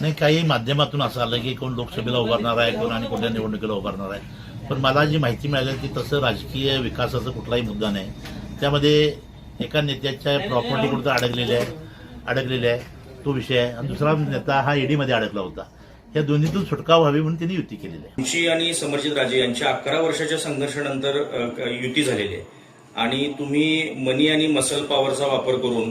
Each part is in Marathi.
नाही काही माध्यमातून असं आलं की कोण लोकसभेला उभारणार आहे कोण आणि कोणत्या निवडणुकीला उभारणार आहे. पण मला जी माहिती मिळाली की तसं राजकीय विकासाचा कुठलाही मुद्दा नाही. त्यामध्ये एका नेत्याच्या प्रॉपर्टी कुठं अडकलेली आहे अडकलेली आहे तो विषय आहे. आणि दुसरा नेता हा ईडीमध्ये अडकला होता. या दोन्हीतून सुटका व्हावी म्हणून त्यांनी युती केलेली आहे. तुमची आणि समरजित राजे यांच्या अकरा वर्षाच्या संघर्षानंतर युती झालेली आहे. आणि तुम्ही मनी आणि मसल पॉवरचा वापर करून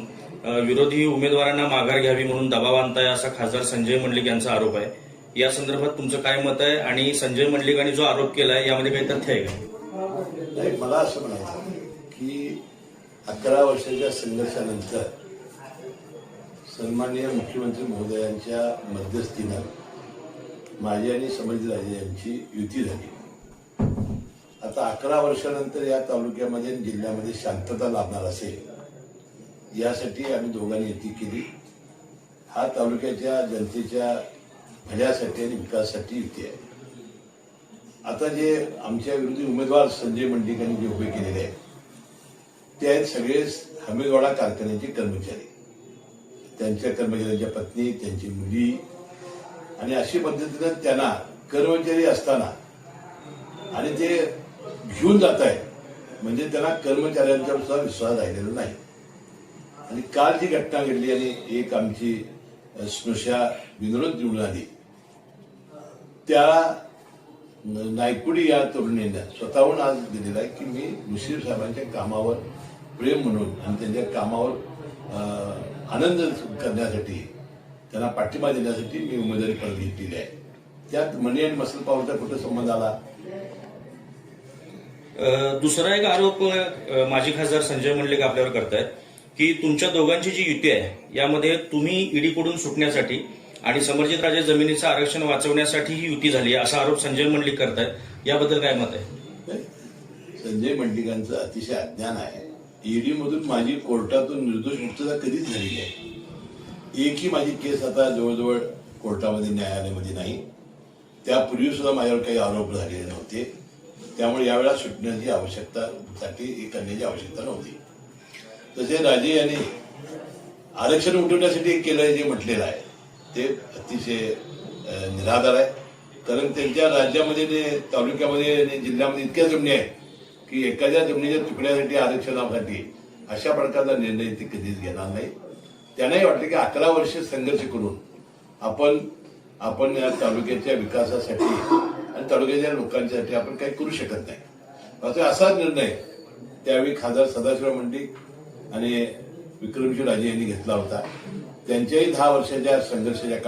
विरोधी उमेदवारांना माघार घ्यावी म्हणून दबाव आणताय असा खासदार संजय मंडलिक यांचा आरोप आहे. या संदर्भात तुमचं काय मत आहे आणि संजय मंडलिकांनी जो आरोप केलाय यामध्ये काही तथ्य आहे का? मला असं म्हणायचं की अकरा वर्षाच्या संघर्षानंतर सन्माननीय मुख्यमंत्री महोदयांच्या मध्यस्थीनं माझी आणि राजे यांची युती झाली. आता अकरा वर्षानंतर या तालुक्यामध्ये जिल्ह्यामध्ये शांतता लाभणार असेल यासाठी आम्ही दोघांनी युती केली. हा तालुक्याच्या जनतेच्या भल्यासाठी आणि विकासासाठी युती आहे. आता जे आमच्या विरोधी उमेदवार संजय मंडिकांनी जे उभे केलेले आहेत ते आहेत सगळे हमीदवाडा कारखान्याचे कर्मचारी. त्यांच्या कर्मचाऱ्यांच्या पत्नी त्यांची मुली आणि अशी पद्धतीनं त्यांना कर्मचारी असताना आणि ते घेऊन जात आहे. म्हणजे त्यांना कर्मचाऱ्यांचा सुद्धा विश्वास राहिलेला नाही. आणि काल जी घटना घडली आणि एक आमची अ, स्नुषा विनोद निवडून आली. त्या नायकुडी या तरुणीनं स्वतःहून आज दिलेला आहे की मी मुश्रीफ साहेबांच्या कामावर प्रेम म्हणून आणि त्यांच्या कामावर आनंद करण्यासाठी त्यांना पाठिंबा देण्यासाठी मी उमेदवारी परत घेतलेली आहे. त्यात मनी आणि मसल पावरचा कुठं संबंध आला? दुसरा एक आरोप माजी खासदार संजय मंडलिक आपल्यावर करतायत की तुमच्या दोघांची जी युती आहे यामध्ये तुम्ही ईडीकडून सुटण्यासाठी आणि समर्जित राजे जमिनीचं आरक्षण वाचवण्यासाठी ही युती झाली आहे, असा आरोप संजय मंडलिक करतायत. याबद्दल काय मत आहे? संजय मंडलिकांचं अतिशय अज्ञान आहे. ईडी मधून माझी कोर्टातून निर्दोष मुक्तता कधीच झालेली आहे एकही माझी केस आता जवळजवळ कोर्टामध्ये न्यायालयामध्ये नाही. त्यापूर्वी सुद्धा माझ्यावर काही आरोप झालेले नव्हते. त्यामुळे यावेळा सुटण्याची आवश्यकता साठी करण्याची आवश्यकता नव्हती. तसे राजे यांनी आरक्षण उठवण्यासाठी एक केलं जे म्हटलेलं आहे. ते अतिशय निराधार आहे. कारण त्यांच्या राज्यामध्ये तालुक्यामध्ये आणि जिल्ह्यामध्ये इतक्या जमिनी आहेत की एखाद्या जमिनीच्या तुकड्यासाठी आरक्षणासाठी अशा प्रकारचा निर्णय ते कधीच घेणार नाही. त्यांनाही वाटलं की अकरा वर्ष संघर्ष करून आपण आपण या तालुक्याच्या विकासासाठी तालुक्याच्या लोकांसाठी आपण काही करू शकत नाही. मात्र असा निर्णय त्यावेळी खासदार सदाशिव मंडिक आणि विक्रमशिव राजे यांनी घेतला होता. त्यांच्याही दहा वर्षाच्या संघर्षाच्या